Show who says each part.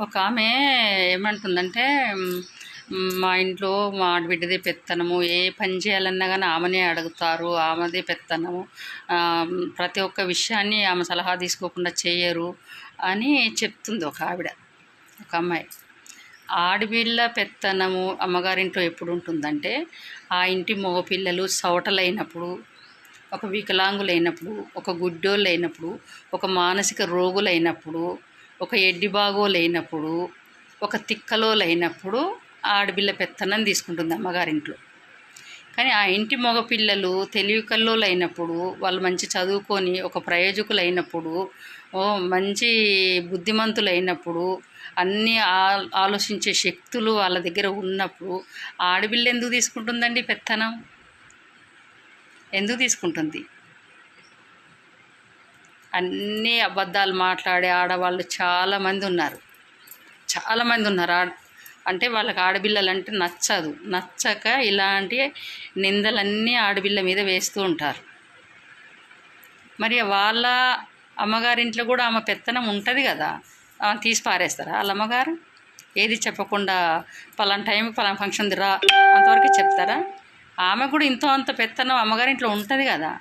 Speaker 1: ఒక ఆమె ఏమంటుందంటే మా ఇంట్లో మా ఆడబిడ్డదే పెత్తనము. ఏ పని చేయాలన్నా కానీ ఆమెనే అడుగుతారు. ఆమెదే పెత్తనము. ప్రతి ఒక్క విషయాన్ని ఆమె సలహా తీసుకోకుండా చేయరు అని చెప్తుంది ఒక ఆవిడ ఒక అమ్మాయి. ఆడపిల్ల పెత్తనము అమ్మగారింట్లో ఎప్పుడు ఉంటుందంటే ఆ ఇంటి మగపిల్లలు సవటలైనప్పుడు ఒక వికలాంగులైనప్పుడు ఒక గుడ్డోళ్ళైనప్పుడు ఒక మానసిక రోగులైనప్పుడు ఒక ఎడ్డిబాగోలైనప్పుడు ఒక తిక్కలోలైనప్పుడు ఆడపిల్ల పెత్తనం తీసుకుంటుంది అమ్మగారింట్లో. కానీ ఆ ఇంటి మగపిల్లలు తెలివికల్లో అయినప్పుడు వాళ్ళు మంచి చదువుకొని ఒక ప్రయోజకులైనప్పుడు ఓ మంచి బుద్ధిమంతులు అయినప్పుడు అన్నీ ఆ- ఆలోచించే శక్తులు వాళ్ళ దగ్గర ఉన్నప్పుడు ఆడపిల్ల ఎందుకు తీసుకుంటుందండి పెత్తనం? ఎందుకు తీసుకుంటుంది? అన్నీ అబద్ధాలు మాట్లాడే ఆడవాళ్ళు చాలామంది ఉన్నారు. చాలామంది ఉన్నారు. ఆడ అంటే వాళ్ళకి ఆడపిల్లలు అంటే నచ్చదు. నచ్చక ఇలాంటి నిందలన్నీ ఆడపిల్ల మీద వేస్తూ ఉంటారు. మరి వాళ్ళ అమ్మగారింట్లో కూడా ఆమె పెత్తనం ఉంటుంది కదా. ఆమె తీసి పారేస్తారా వాళ్ళ అమ్మగారు? ఏది చెప్పకుండా పలానా టైం పలానా ఫంక్షన్ రా అంతవరకు చెప్తారా? ఆమె కూడా ఇంతో అంత పెత్తనం అమ్మగారింట్లో ఉంటుంది కదా.